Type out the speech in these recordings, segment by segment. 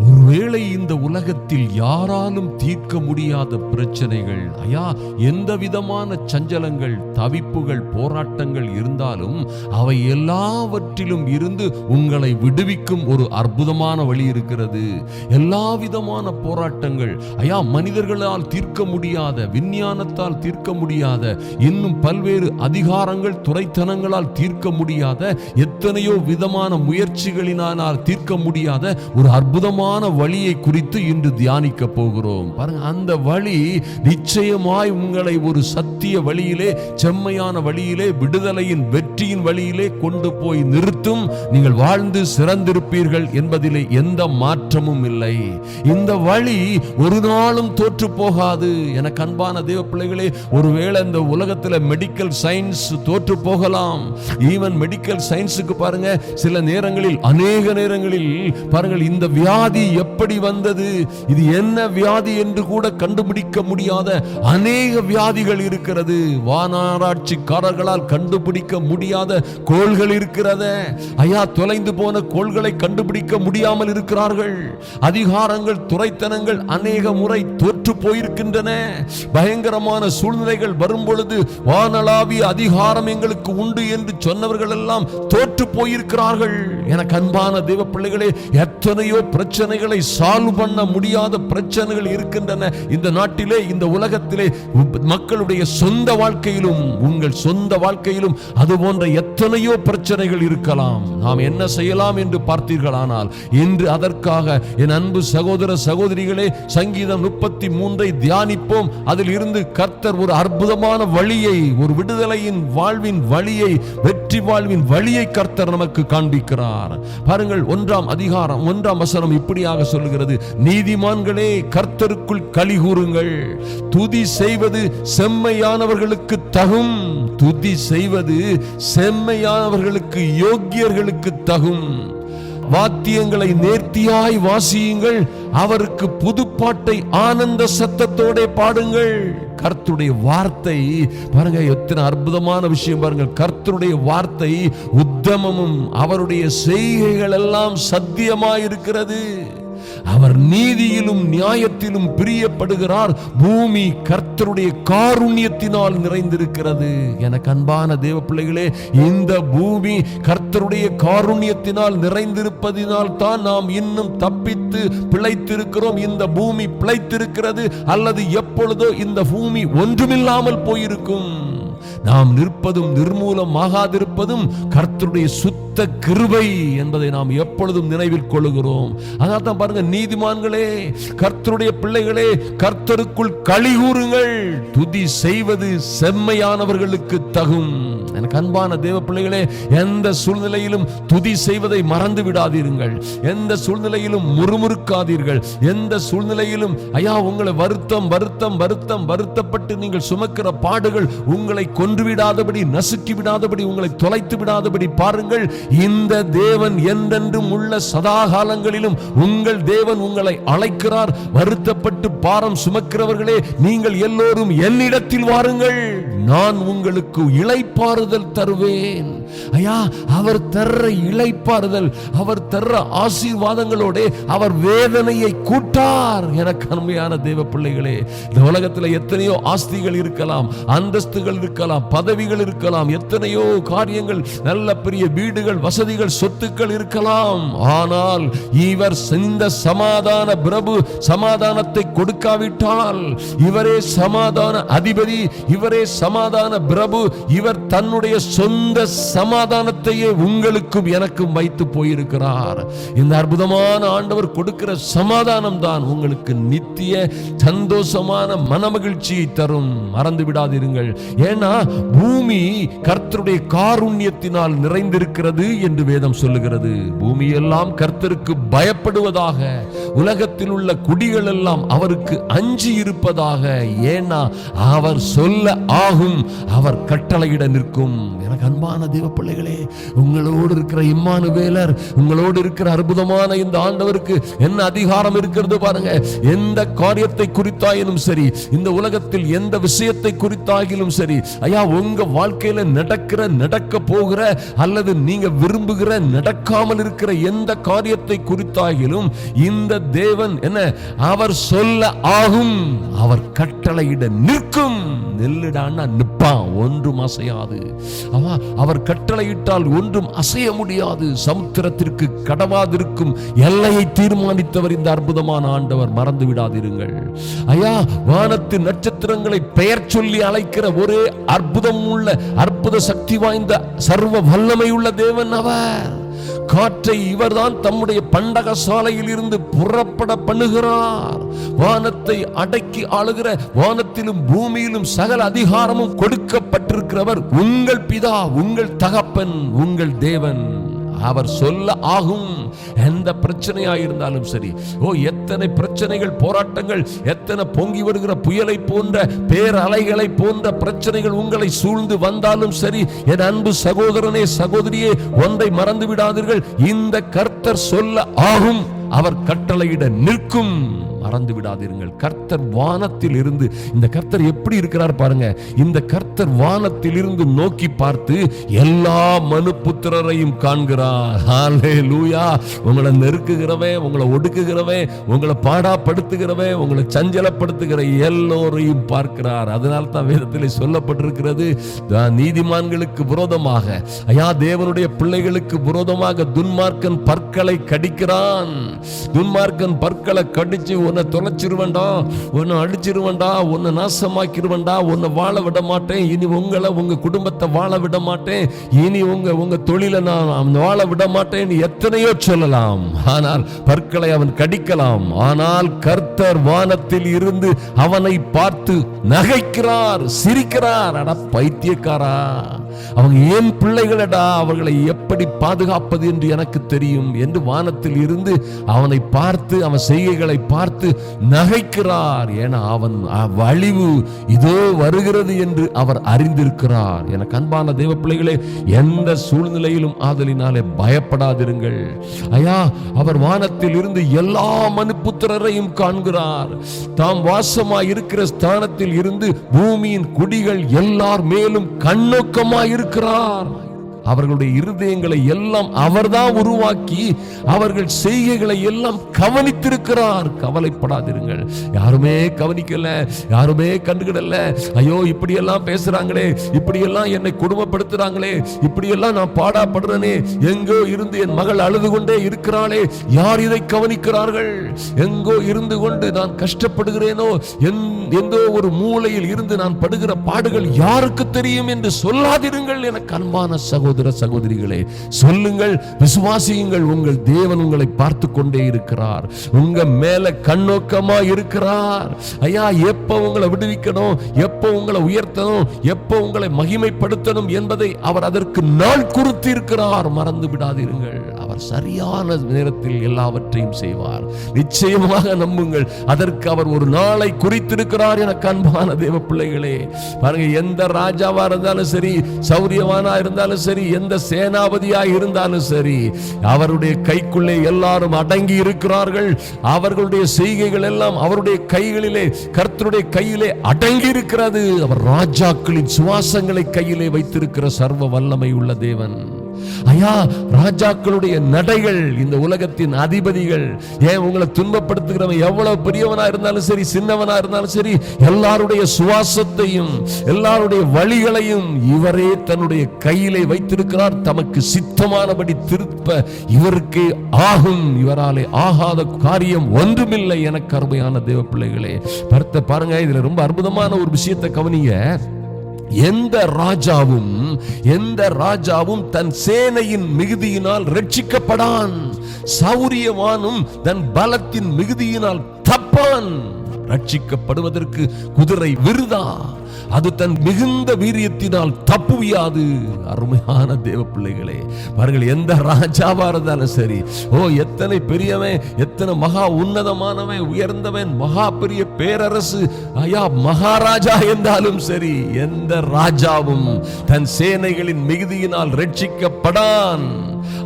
Uru. ஒருவேளை இந்த உலகத்தில் யாராலும் தீர்க்க முடியாத பிரச்சனைகள் ஐயா எந்த விதமான சஞ்சலங்கள் தவிப்புகள் போராட்டங்கள் இருந்தாலும் அவை எல்லாவற்றிலும் இருந்து உங்களை விடுவிக்கும் ஒரு அற்புதமான வழி இருக்கிறது. எல்லா விதமான போராட்டங்கள் ஐயா மனிதர்களால் தீர்க்க முடியாத விஞ்ஞானத்தால் தீர்க்க முடியாத இன்னும் பல்வேறு அதிகாரங்கள் துறைத்தனங்களால் தீர்க்க முடியாத எத்தனையோ விதமான முயற்சிகளினால் தீர்க்க முடியாத ஒரு அற்புதமான வழியை குறித்து இன்று தியானிக்க போகிறோம். பாருங்க அந்த வழி நிச்சயமாய் உங்களை ஒரு சத்திய வழியிலே செம்மையான வழியிலே விடுதலையின் வெற்றியின் வழியிலே கொண்டு போய் நிறுத்தும். நீங்கள் வாழ்ந்து சிறந்திருப்பீர்கள் என்பதிலே எந்த மாற்றமும் இல்லை. இந்த வழி ஒரு நாளும் தோற்று போகாது. எனக்கு அன்பான தேவ பிள்ளைகளே ஒருவேளை இந்த உலகத்தில் மெடிக்கல் சயின்ஸ் தோற்று போகலாம். ஈவன் மெடிக்கல் சயின்ஸுக்கு பாருங்க சில நேரங்களில் அநேக நேரங்களில் பாருங்கள் இந்த வியாதி எப்படி வந்தது? இது என்ன வியாதி என்று கூட கண்டுபிடிக்க முடியாத அநேக வியாதிகள் இருக்கிறது. வானாராய்ச்சிக்காரர்களால் கண்டுபிடிக்க முடியாத கோள்கள் இருக்கிறத. ஐயா தொலைந்து போன கோள்களை கண்டுபிடிக்க முடியாமல் இருக்கிறார்கள். அதிகாரங்கள் துறைத்தனங்கள் அநேக முறை தோற்று போயிருக்கின்றன. பயங்கரமான சூழ்நிலைகள் வரும் பொழுது வானளாவிய அதிகாரம் எங்களுக்கு உண்டு என்று சொன்னவர்கள் எல்லாம் தோற்று போயிருக்கிறார்கள். எனக்கு அன்பான தேவ பிள்ளைகளே எத்தனையோ பிரச்சனைகளை சால்வ் பண்ண முடியாத பிரச்சனைகள் இருக்கின்றன. இந்த நாட்டிலே இந்த உலகத்திலே மக்களுடைய சொந்த வாழ்க்கையிலும் உங்கள் சொந்த வாழ்க்கையிலும் அது போன்ற எத்தனையோ பிரச்சனைகள் இருக்கலாம். நாம் என்ன செய்யலாம் என்று பார்த்தீர்களானால் இன்று அதற்காக என் அன்பு சகோதர சகோதரிகளே சங்கீதம் முப்பத்தி மூன்றை தியானிப்போம். அதில் இருந்து கர்த்தர் ஒரு அற்புதமான வழியை ஒரு விடுதலையின் வாழ்வின் வழியை வெற்றி வாழ்வின் வழியை கர்த்தர் நமக்கு காண்பிக்கிறார். பாருங்கள் ஒன்றாம் அதிகாரம் ஒன்றாம் வசனம் இப்படியாக சொல்லுகிறது நீதிமான்களே கர்த்தருக்குள் களி கூறுங்கள். துதி செய்வது செம்மையானவர்களுக்கு தகும். துதி செய்வது செம்மையானவர்களுக்கு யோக்கியர்களுக்கு தகும். வாத்தியங்களை நேர்த்தியாய் வாசியுங்கள். அவருக்கு புதுப்பாட்டை ஆனந்த சத்தத்தோட பாடுங்கள். கர்த்துடைய வார்த்தை பாருங்க எத்தனை அற்புதமான விஷயம் பாருங்க கர்த்தருடைய வார்த்தை உத்தமமும் அவருடைய செய்கைகள் எல்லாம் சத்தியமாயிருக்கிறது. அவர் நீதியிலும் நியாயத்திலும் பிரியப்படுகிறார். பூமி கர்த்தருடைய காருண்யத்தினால் நிறைந்திருக்கிறது. எனக்கு அன்பான தேவ பிள்ளைகளே இந்த பூமி கர்த்தருடைய காருண்யத்தினால் நிறைந்திருப்பதினால் தான் நாம் இன்னும் தப்பித்து பிழைத்திருக்கிறோம். இந்த பூமி பிழைத்திருக்கிறது அல்லது எப்பொழுதோ இந்த பூமி ஒன்றுமில்லாமல் போயிருக்கும். நாம் நிற்பதும் நிர்மூலமாகாதிருப்பதும் கர்த்தருடைய சுத்த கிருபை என்பதை நாம் எப்பொழுதும் நினைவில் கொள்ளுகிறோம். அதான் தான் பாருங்க நீதிமான்களே கர்த்தருடைய பிள்ளைகளே கர்த்தருக்குள் களி கூறுங்கள். துதி செய்வது செம்மையானவர்களுக்கு தகும். எனக்கு அன்பான தேவ பிள்ளைகளே எந்த சூழ்நிலையிலும் துதி செய்வதை மறந்து விடாதீர்கள் எந்த சூழ்நிலையிலும் முறுமுறுக்காதீர்கள். எந்த சூழ்நிலையிலும் ஐயா உங்களை வருத்தம் வருத்தம் வருத்தம் வருத்தப்பட்டு நீங்கள் சுமக்கிற பாடுகள் உங்களை கொன்று விடாதபடி நசுக்கி விடாதபடி உங்களை தொலைத்து விடாதபடி பாருங்கள். இந்த தேவன் என்றென்றும் உள்ள சதா காலங்களிலும் உங்கள் தேவன் உங்களை அழைக்கிறார். வருத்தப்பட்டு பாரம் சுமக்கிறவர்களே நீங்கள் எல்லோரும் என்னிடத்தில் வாருங்கள். நான் உங்களுக்கு இளைப்பாறுதல் தருவேன். ஐயா அவர் தர்ற இளைப்பாறுதல் அவர் தர்ற ஆசீர்வாதங்களோட அவர் வேதனையை கூட்டார். எனக்கு அருமையான தேவ பிள்ளைகளே இந்த உலகத்தில் எத்தனையோ ஆஸ்திகள் இருக்கலாம் அந்தஸ்துகள் இருக்கலாம் பதவிகள் இருக்கலாம் எத்தனையோ காரியங்கள் நல்ல பெரிய வீடுகள் வசதிகள் சொத்துக்கள் இருக்கலாம். ஆனால் இவர் இந்த சமாதான பிரபு சமாதானத்தை கொடுக்காவிட்டால் இவரே சமாதான அதிபதி இவரே சமாதான பிரபு இவர் தன்னுடைய சொந்த சமாதானத்தையே உங்களுக்கும் எனக்கும் வைத்து போயிருக்கிறார். இந்த அற்புதமான ஆண்டவர் கொடுக்கிற சமாதானம் தான் உங்களுக்கு நித்திய சந்தோஷமான மனமகிழ்ச்சியை தரும். மறந்து விடாதிருங்கள். ஏன்னா பூமி கர்த்தருடைய காருண்யத்தினால் நிறைந்திருக்கிறது என்று வேதம் சொல்லுகிறது. பூமி எல்லாம் கர்த்தருக்கு பயப்படுவதாக உலகத்தில் உள்ள குடிகள் எல்லாம் அவருக்கு அஞ்சி இருப்பதாக. ஏன்னா அவர் சொல்ல ஆகும் அவர் கட்டளையிட நிற்கும். எனக்கு அன்பான தேவ பிள்ளைகளே உங்களோடு இருக்கிற இம்மானுவேலர் உங்களோடு இருக்கிற அற்புதமான இந்த ஆண்டவருக்கு என்ன அதிகாரம் இருக்கிறது பாருங்க. எந்த காரியத்தை குறித்தாயினும் சரி இந்த உலகத்தில் எந்த விஷயத்தை குறித்தாகிலும் சரி ஐயா உங்க வாழ்க்கையில நடக்கிற நடக்க போகிற அல்லது நீங்க விரும்புகிற நடக்காமல் இருக்கிற எந்த காரியத்தை குறித்தாகிலும் இந்த தேவன் என்ன? அவர் சொல்ல ஆகும். அவர் கட்டளையிட நிற்கும். நெல்லிடான்னா நிற்பான் ஒன்றும் அசையாது. அவர் கட்டளையிட்டால் ஒன்றும் அசைய முடியாது. சமுத்திரத்திற்கு கடவாதிருக்கும் எல்லையை தீர்மானித்தவர் இந்த அற்புதமான ஆண்டவர். மறந்து விடாதிருங்கள். ஐயா வானத்து நட்சத்திரங்களை பெயர் சொல்லி அழைக்கிற ஒரே அற்புதம் உள்ள அற்புத சக்தி வாய்ந்த சர்வ வல்லமை உள்ள தேவன் அவர். காற்றை இவர்தான் தம்முடைய பண்டக சாலையில் இருந்து புறப்பட பண்ணுகிறார். வானத்தை அடக்கி ஆளுகிற வானத்திலும் பூமியிலும் சகல அதிகாரமும் கொடுக்கப்பட்டிருக்கிறவர் உங்கள் பிதா உங்கள் தகப்பன் உங்கள் தேவன். அவர் சொல்ல ஆகும். எந்த பிரச்சனையா இருந்தாலும் சரி. ஓ எத்தனை பிரச்சனைகள் போராட்டங்கள் எத்தனை பொங்கி வருகிற புயலை போன்ற பேரலைகளை போன்ற பிரச்சனைகள் உங்களை சூழ்ந்து வந்தாலும் சரி என் அன்பு சகோதரனே சகோதரியே ஒன்றை மறந்து விடாதீர்கள் இந்த கர்த்தர் சொல்ல ஆகும். அவர் கட்டளையிட நிற்கும். மறந்து விடாதீர்கள் கர்த்தர் வானத்தில் இருந்து இந்த கர்த்தர் எப்படி இருக்கிறார் பாருங்க. இந்த கர்த்தர் வானத்தில் இருந்து நோக்கி பார்த்து எல்லா மனுபுத்திரரையும் காண்கிறார். லூயா உங்களை நெருக்குகிறவன் உங்களை ஒடுக்குகிறவன் உங்களை பாடாப்படுத்துகிறவன் உங்களை சஞ்சலப்படுத்துகிற எல்லோரையும் பார்க்கிறார். அதனால தான் வேதத்தில் சொல்லப்பட்டிருக்கிறது நீதிமான்களுக்கு விரோதமாக ஐயா தேவனுடைய பிள்ளைகளுக்கு விரோதமாக துன்மார்க்கன் பற்களை கடிக்கிறான். துன்மார்க்கன் பற்களை கடிச்சு உன்னை தொலைச்சிருவண்டா உன்னை அடிச்சிருவண்டா உன்னை நாசமாக்கிருவண்டா உன்னை வாழ விட மாட்டேன். இனி உங்களை உங்க குடும்பத்தை வாழ விட மாட்டேன். இனி உங்க உங்க தொழிலை நான் வாழ விட மாட்டேன் எத்தனையோ சொல்லலாம். ஆனால் பற்களை அவன் கடிக்கலாம். ஆனால் கர்த்தர் வானத்தில் இருந்து அவனை பார்த்து நகைக்கிறார் சிரிக்கிறார். அட பைத்தியக்காரா. அவங்க ஏன் பிள்ளைகளடா? அவர்களை எப்படி பாதுகாப்பது என்று எனக்கு தெரியும். என்று வானத்தில் இருந்து அவனை பார்த்து அவன் செய்கைகளை பார்த்து நகைக்கிறார். என அவன் வழிவு இதோ வருகிறது என்று அவர் அறிந்திருக்கிறார். என கண்பான தெய்வ பிள்ளைகளே எந்த சூழ்நிலையிலும் ஆதலினாலே பயப்படாதிருங்கள். ஐயா அவர் வானத்தில் இருந்து எல்லா மனுப்புத்திரரையும் காண்கிறார். தாம் வாசமாய் இருக்கிற ஸ்தானத்தில் இருந்து பூமியின் குடிகள் எல்லார் மேலும் கண்ணோக்கமாய் இருக்கிறார் அவர்களுடைய இருதயங்களை எல்லாம் அவர்தான் உருவாக்கி அவர்கள் செய்கைகளை எல்லாம் கவனித்திருக்கிறார். கவலைப்படாதிருங்கள். யாருமே கவனிக்கல யாருமே கண்டுகிடல. ஐயோ இப்படியெல்லாம் பேசுறாங்களே இப்படியெல்லாம் என்னை குடும்பப்படுத்துறாங்களே இப்படியெல்லாம் நான் பாடாப்படுறேனே எங்கோ இருந்து என் மகள் அழுது கொண்டே இருக்கிறாளே யார் இதை கவனிக்கிறார்கள்? எங்கோ இருந்து கொண்டு நான் கஷ்டப்படுகிறேனோ எந்தோ ஒரு மூலையில் இருந்து நான் படுகிற பாடுகள் யாருக்கு தெரியும் என்று சொல்லாதிருங்கள். எனக்கு அன்பான சகோதரர் சகோதர சகோதரிகளே சொல்லுங்கள் விசுவாசியுங்கள் உங்கள் தேவன் உங்களை பார்த்து கொண்டே இருக்கிறார். உங்க மேல கண்ணோக்கமா இருக்கிறார். ஐயா எப்ப உங்களை விடுவிக்கணும்? எப்ப உங்களை உயர்த்தணும்? எப்ப உங்களை மகிமைப்படுத்தணும் என்பதை அவர் அதற்கு நாள் குறித்து இருக்கிறார் மறந்து விடாதீர்கள். அவர் சரியான நேரத்தில் எல்லாவற்றையும் செய்வார். நிச்சயமாக நம்புங்கள் அதற்கு அவர் ஒரு நாளை குறித்திருக்கிறார் என கண்பான தேவ பிள்ளைகளே. பாருங்க எந்த ராஜாவா இருந்தாலும் சரி சௌரியவானா இருந்தாலும் சரி எந்த சேனாபதியா இருந்தாலும் சரி அவருடைய கைக்குள்ளே எல்லாரும் அடங்கி இருக்கிறார்கள். அவர்களுடைய செய்கைகள் எல்லாம் அவருடைய கைகளிலே கர்த்தருடைய கையிலே அடங்கி இருக்கிறது. அவர் ராஜாக்களின் சுவாசங்களை கையிலே வைத்திருக்கிற சர்வ வல்லமை உள்ள தேவன். ஐயா ராஜாக்களுடைய நடைகள் இந்த உலகத்தின் அதிபதிகள் ஏன் உங்களை துன்பப்படுத்துகிறவன் எவ்வளவு பெரியவனா இருந்தாலும் சரி சின்னவனா இருந்தாலும் சரி எல்லாருடைய சுவாசத்தையும் எல்லாருடைய வழிகளையும் இவரே தன்னுடைய கையிலே வைத்திருக்கிறார். தமக்கு சித்தமானபடி திருப்ப இவருக்கு ஆகும். இவராலே ஆகாத காரியம் ஒன்றுமில்லை எனக்கு அருமையான தேவ பிள்ளைகளே பார்த்த பாருங்க இதுல ரொம்ப அற்புதமான ஒரு விஷயத்தை கவனிங்க. எந்த ராஜாவும் எந்த ராஜாவும் தன் சேனையின் மிகுதியினால் ரட்சிக்கப்படான். சௌரியவானும் தன் பலத்தின் மிகுதியினால் தப்பான். ரட்சிக்கப்படுவதற்கு குதிரை விருதா? அது தன் மிகுந்த வீரியத்தினால் தப்புவியாது. அருமையான தேவ பிள்ளைகளே பாருங்கள் எந்த ராஜாவா இருந்தாலும் சரி ஓ எத்தனை பெரியவன் எத்தனை மகா உன்னதமானவன் உயர்ந்தவன் மகா பெரிய பேரரசு ஐயா மகாராஜா என்றாலும் சரி எந்த ராஜாவும் தன் சேனைகளின் மிகுதியினால் ரட்சிக்கப்படான்.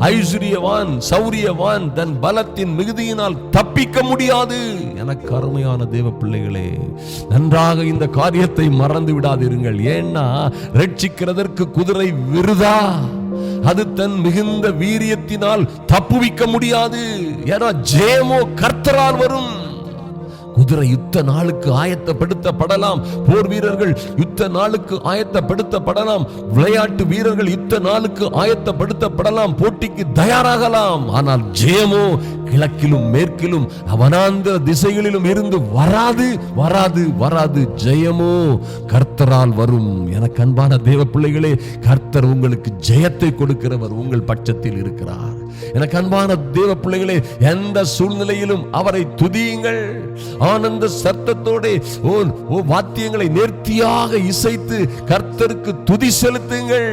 ஐஸ்வரியவான் சௌரியவான் தன் பலத்தின் மிகுதியினால் தப்பிக்க முடியாது. எனக்கு அருமையான தேவ பிள்ளைகளே நன்றாக இந்த காரியத்தை மறந்து விடாதிருங்கள். ஏன்னா ரட்சிக்கிறதற்கு குதிரை விருதா? அது தன் மிகுந்த வீரியத்தினால் தப்புவிக்க முடியாது. ஏன்னா ஜேமோ கர்த்தரால் வரும். குதிரை யுத்த நாளுக்கு ஆயத்தப்படுத்தப்படலாம். போர் வீரர்கள் யுத்த நாளுக்கு ஆயத்தப்படுத்தப்படலாம். விளையாட்டு வீரர்கள் யுத்த நாளுக்கு ஆயத்தப்படுத்தப்படலாம். போட்டிக்கு தயாராகலாம். ஆனால் ஜெயமோ கிழக்கிலும் மேற்கிலும் அவனாந்த திசைகளிலும் இருந்து வராது வராது வராது. ஜெயமோ கர்த்தரால் வரும். எனக்கு அன்பான தேவ பிள்ளைகளே கர்த்தர் உங்களுக்கு ஜெயத்தை கொடுக்கிறவர் உங்கள் பட்சத்தில் இருக்கிறார். எனக்கு அன்பான தேவ பிள்ளைகளே எந்த சூழ்நிலையிலும் அவரை துதியுங்கள். ஆனந்த சத்தத்தோட ஓ வாத்தியங்களை நேர்த்தியாக இசைத்து கர்த்தருக்கு துதி செலுத்துங்கள்.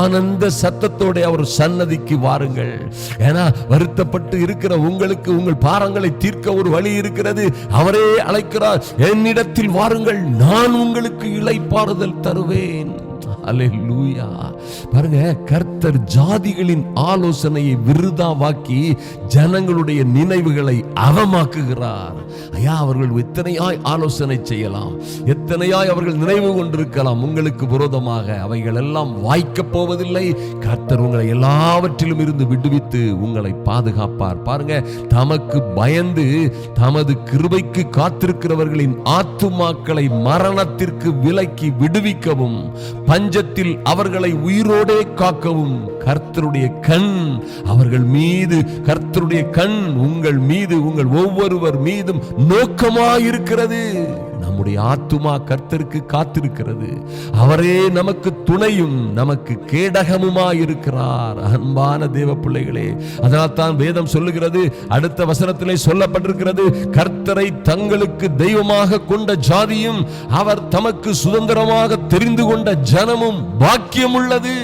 ஆனந்த சத்தத்தோட அவர் சன்னதிக்கு வாருங்கள். ஏன்னா வருத்தப்பட்டு இருக்கிற உங்களுக்கு உங்கள் பாரங்களை தீர்க்க ஒரு வழி இருக்கிறது. அவரே அழைக்கிறார் என்னிடத்தில் வாருங்கள் நான் உங்களுக்கு இளைப்பாறுதல் தருவேன். பாருங்க கர்த்தர் ஜாதிகளின் ஆலோசனையை விருதாவாக்கி ஜனங்களுடைய நினைவுகளை அவமாக்குகிறார் ஐயா அவர்கள் எத்தனையாய் ஆலோசனை செய்யலாம்? எத்தனையாய் அவர்கள் நினைவு கொண்டிருக்கலாம்? உங்களுக்கு விரோதமாக அவைகள் எல்லாம் வாய்க்கப் போவதில்லை. கர்த்தர் உங்களை எல்லாவற்றிலும் இருந்து விடுவித்து உங்களை பாதுகாப்பார். பாருங்க தமக்கு பயந்து தமது கிருபைக்கு காத்திருக்கிறவர்களின் ஆத்துமாக்களை மரணத்திற்கு விலக்கி விடுவிக்கவும் பஞ்சத்தில் அவர்களை உயிரோடே காக்கவும். கர்த்தருடைய கண் அவர்கள் மீது கர்த்தருடைய கண் உங்கள் மீது உங்கள் ஒவ்வொருவர் மீதும் நோக்கமாயிருக்கிறது. நம்முடைய ஆத்துமா கர்த்தருக்கு காத்திருக்கிறது. அவரே நமக்கு துணையும் நமக்கு கேடகமுமாயிருக்கிறார். அன்பான தேவ பிள்ளைகளே அதனால் தான் வேதம் சொல்லுகிறது அடுத்த வசனத்திலே சொல்லப்பட்டிருக்கிறது கர்த்தரை தங்களுக்கு தெய்வமாக கொண்ட ஜாதியும் அவர் தமக்கு சுதந்திரமாக தெரிந்து கொண்ட ஜனமும் பாக்கியம் உள்ளது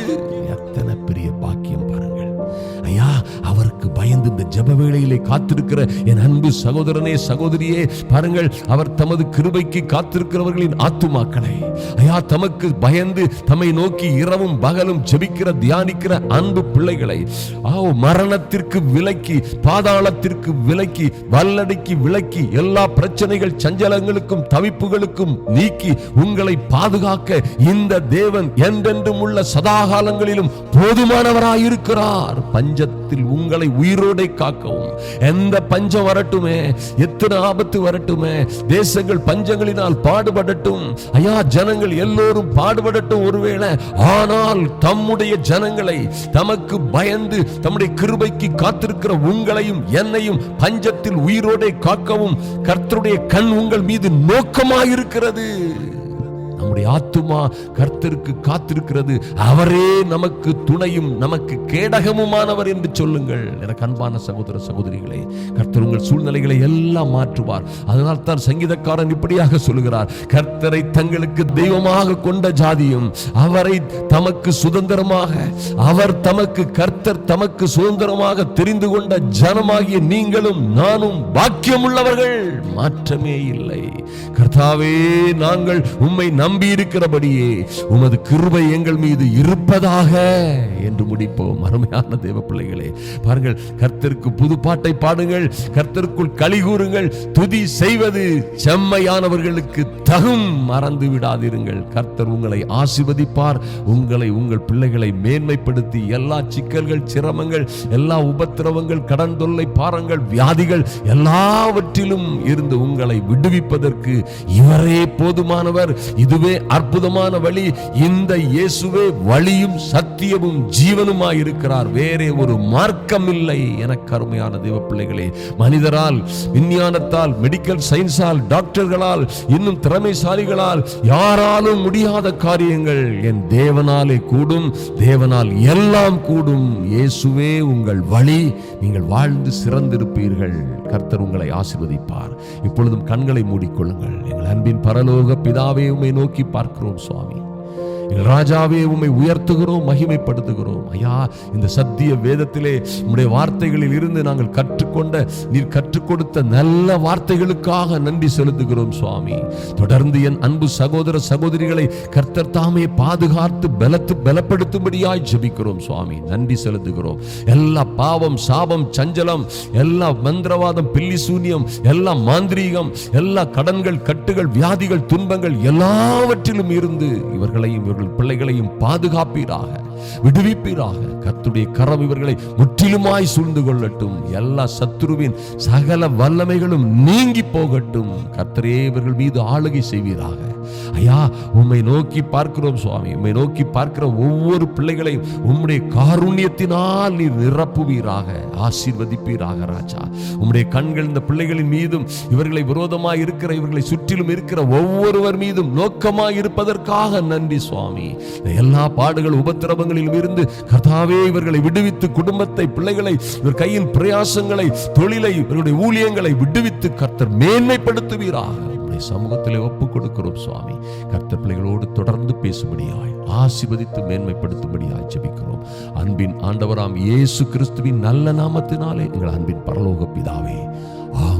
ஜப வேளையிலே காத்திருக்கிற என் அன்பு சகோதரனே சகோதரியே பாருங்கள் அவர் தமது கிருபைக்கு காத்திருக்கிறவர்களின் ஆத்துமாக்களை. ஐயா தமக்கு பயந்து தம்மை நோக்கி இரவும் பகலும் ஜெபிக்கிற தியானிக்கிற அன்பு பிள்ளைகளை ஆ மரணத்திற்கு விலக்கி பாதாளத்திற்கு விலக்கி வல்லடைக்கு விலக்கி எல்லா பிரச்சனைகள் சஞ்சலங்களுக்கும் தவிப்புகளுக்கும் நீக்கி உங்களை பாதுகாக்க இந்த தேவன் என்றென்றும் உள்ள சதாகாலங்களிலும் போதுமானவராயிருக்கிறார். பஞ்சத்தில் உங்களை உயிரோடை காக்கவும். எந்த பஞ்சம் வரட்டுமே எத்தனை ஆபத்து வரட்டுமே தேசங்கள் பஞ்சங்களினால் பாடுபடட்டும். ஐயா ஜனங்கள் எல்லோரும் பாடுபடட்டும் ஒருவேளை. ஆனால் தம்முடைய ஜனங்களை தமக்கு பயந்து தம்முடைய கிருபைக்கு காத்திருக்கிற உங்களையும் என்னையும் பஞ்சத்தில் உயிரோடே காக்கவும். கர்த்தருடைய கண் உங்கள் மீது நோக்கமாயிருக்கிறது. நம்முடைய ஆத்துமா கர்த்தருக்கு காத்திருக்கிறது. அவரே நமக்கு துணையும் நமக்கு கேடகமுமானவர் என்று சொல்லுங்கள். எனக்கு அன்பான சகோதர சகோதரிகளே கர்த்தர் உங்கள் சூழ்நிலைகளை எல்லாம் மாற்றுவார். அதனால் தான் சங்கீதக்காரன் இப்படியாக சொல்லுகிறார். கர்த்தரை தங்களுக்கு தெய்வமாக கொண்ட ஜாதியும் அவரை தமக்கு சுதந்திரமாக அவர் தமக்கு கர்த்தர் தமக்கு சுதந்திரமாக தெரிந்து கொண்ட ஜனமாகிய நீங்களும் நானும் பாக்கியம் உள்ளவர்கள் மாற்றமே இல்லை. கர்த்தாவே நாங்கள் உம்மை நம்பி இருக்கிறபடியே உமது கிருபை எங்கள் மீது இருப்பதாக என்று முடிப்போம். அருமையான தேவ பிள்ளைகளே பாருங்கள் கர்த்தருக்கு புது பாட்டை பாடுங்கள் கர்த்தருக்குள் களி கூறுங்கள் துதி செய்வது செம்மையானவர்களுக்கு தகும் மறந்து விடாதிருங்கள். கர்த்தர் உங்களை ஆசிர்வதிப்பார் உங்களை உங்கள் பிள்ளைகளை மேன்மைப்படுத்தி எல்லா சிக்கல்கள் சிரமங்கள் எல்லா உபத்திரவங்கள் கடன் தொல்லை பாரங்கள் வியாதிகள் எல்லாவற்றிலும் இருந்து உங்களை விடுவிப்பதற்கு இவரே போதுமானவர். இதுவே அதுவே அற்புதமான வழி. இந்த இயேசுவே வழியும் சத்தியமும் ஜீவனுமாய் இருக்கிறார் வேறே ஒரு மார்க்கம் இல்லை என கருமையான தெய்வ பிள்ளைகளே மனிதரால் விஞ்ஞானத்தால் மெடிக்கல் சயின்ஸால் டாக்டர்களால் இன்னும் திறமைசாலிகளால் யாராலும் முடியாத காரியங்கள் என் தேவனாலே கூடும் தேவனால் எல்லாம் கூடும். இயேசுவே உங்கள் வழி நீங்கள் வாழ்ந்து சிறந்திருப்பீர்கள். கர்த்தர் உங்களை ஆசிர்வதிப்பார். இப்பொழுதும் கண்களை மூடிக்கொள்ளுங்கள். எங்கள் அன்பின் பரலோக பிதாவே உண்மை நோக்கி நோக்கி பார்க்கிறோம் சுவாமி. ராஜாவே உம்மை உயர்த்துகிறோம் மகிமைப்படுத்துகிறோம். ஐயா இந்த சத்திய வேதத்திலே உம்முடைய வார்த்தைகளில் இருந்து நாங்கள் கற்றுக்கொண்ட நீர் கற்றுக் கொடுத்த நல்ல வார்த்தைகளுக்காக நன்றி செலுத்துகிறோம் சுவாமி. தொடர்ந்து என் அன்பு சகோதர சகோதரிகளை கர்த்தர் தாமே பாதுகாத்து பலத்து பலப்படுத்தும்படியாய் ஜபிக்கிறோம் சுவாமி. நன்றி செலுத்துகிறோம். எல்லா பாவம் சாபம் சஞ்சலம் எல்லா மந்திரவாதம் பில்லி சூனியம் எல்லா மாந்திரீகம் எல்லா கடன்கள் கட்டுகள் வியாதிகள் துன்பங்கள் எல்லாவற்றிலும் இருந்து இவர்களையும் இவர்கள் இவர்கள் பிள்ளைகளையும் பாதுகாப்பீராக விடுவிப்பீராக. கத்துடைய கரம் இவர்களை முற்றிலுமாய் சூழ்ந்து கொள்ளட்டும். எல்லா சத்ருவின் சகல வல்லமைகளும் நீங்கி போகட்டும். கத்தரே இவர்கள் மீது ஆளுகை செய்வீராக. ஐயா உம்மை நோக்கி பார்க்கிறோம் சுவாமி. உம்மை நோக்கி பார்க்கிற ஒவ்வொரு பிள்ளைகளையும் உம்முடைய காருண்யத்தினால் நீர் நிரப்புவீராக. ஆசீர்வதிப்பீராக ராஜா. உம்முடைய கண்கள் இந்த பிள்ளைகளின் மீதும் இவர்களை விரோதமாய் இருக்கிற இவர்களை சுற்றிலும் இருக்கிற ஒவ்வொருவர் மீதும் நோக்கமாய் இருப்பதற்காக நன்றி சுவாமி. சுவாமி. எல்லா பாடுகள் உபத்திரவங்களிலும் இருந்து கர்த்தாவே இவர்களை விடுவித்து குடும்பத்தை பிள்ளைகளை இவர் கையில் பிரயாசங்களை தொழிலை இவருடைய ஊழியங்களை விடுவித்து கர்த்தர் மேன்மைப்படுத்துவீராக. உம்முடைய சமூகத்திலே ஒப்புக் கொடுக்கிறோம் சுவாமி. கர்த்தர் பிள்ளைகளோடு தொடர்ந்து பேசும்படியாய் ஆசீர்வதித்து மேன்மைப்படுத்தும்படியாய் ஜெபிக்கிறோம். அன்பின் ஆண்டவராம் இயேசு கிறிஸ்துவின் நல்ல நாமத்தினாலே எங்கள் அன்பின் பரலோக பிதாவே. ஆமென்.